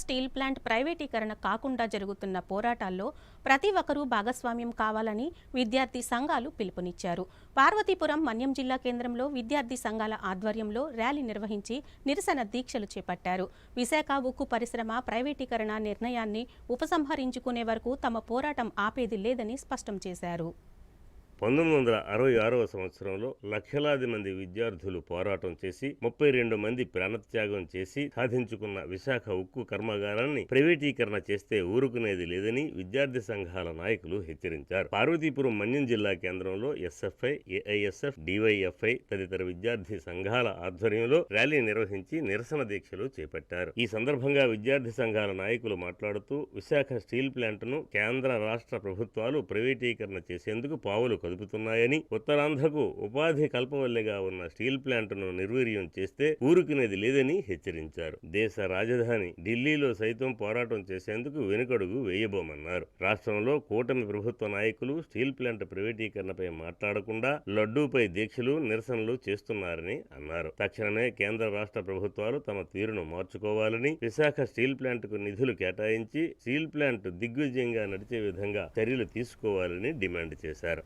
Steel plant ప్రైవేటీకరణ కాకుండా జరుగుతున్న పోరాటాల్లో ప్రతి ఒక్కరూ భాగస్వామ్యం కావాలని విద్యార్థి సంఘాలు పిలుపునిచ్చారు. పార్వతీపురం మన్యం జిల్లా కేంద్రంలో విద్యార్థి సంఘాల ఆధ్వర్యంలో ర్యాలీ నిర్వహించి నిరసన దీక్షలు చేపట్టారు. విశాఖ ఉక్కు పరిశ్రమ ప్రైవేటీకరణ నిర్ణయాన్ని ఉపసంహరించుకునే వరకు తమ పోరాటం ఆపేది లేదని స్పష్టం చేశారు. పంతొమ్మిది వందల అరవై ఆరవ సంవత్సరంలో లక్షలాది మంది విద్యార్థులు పోరాటం చేసి ముప్పై రెండు మంది ప్రాణత్యాగం చేసి సాధించుకున్న విశాఖ ఉక్కు కర్మాగారాన్ని ప్రైవేటీకరణ చేస్తే ఊరుకునేది లేదని విద్యార్థి సంఘాల నాయకులు హెచ్చరించారు. పార్వతీపురం మన్యం జిల్లా కేంద్రంలో ఎస్ఎఫ్ఐ ఏఐఎస్ఎఫ్ డివైఎఫ్ఐ తదితర విద్యార్థి సంఘాల ఆధ్వర్యంలో ర్యాలీ నిర్వహించి నిరసన దీక్షలు చేపట్టారు. ఈ సందర్భంగా విద్యార్థి సంఘాల నాయకులు మాట్లాడుతూ విశాఖ స్టీల్ ప్లాంట్ను కేంద్ర రాష్ట్ర ప్రభుత్వాలు ప్రైవేటీకరణ చేసేందుకు పావులు కదుపుతున్నాయని ఉత్తరాంధ్రకు ఉపాధి కల్పవల్లిగా ఉన్న స్టీల్ ప్లాంట్ను నిర్వీర్యం చేస్తే ఊరుకునేది లేదని హెచ్చరించారు. దేశ రాజధాని ఢిల్లీలో సైతం పోరాటం చేసేందుకు వెనుకడుగు వేయబోమన్నారు. రాష్ట్రంలో కూటమి ప్రభుత్వ నాయకులు స్టీల్ ప్లాంట్ ప్రైవేటీకరణపై మాట్లాడకుండా లడ్డూపై దీక్షలు నిరసనలు చేస్తున్నారని అన్నారు. తక్షణమే కేంద్ర రాష్ట్ర ప్రభుత్వాలు తమ తీరును మార్చుకోవాలని విశాఖ స్టీల్ ప్లాంట్కు నిధులు కేటాయించి స్టీల్ ప్లాంట్ దిగ్విజయంగా నడిచే విధంగా చర్యలు తీసుకోవాలని డిమాండ్ చేశారు.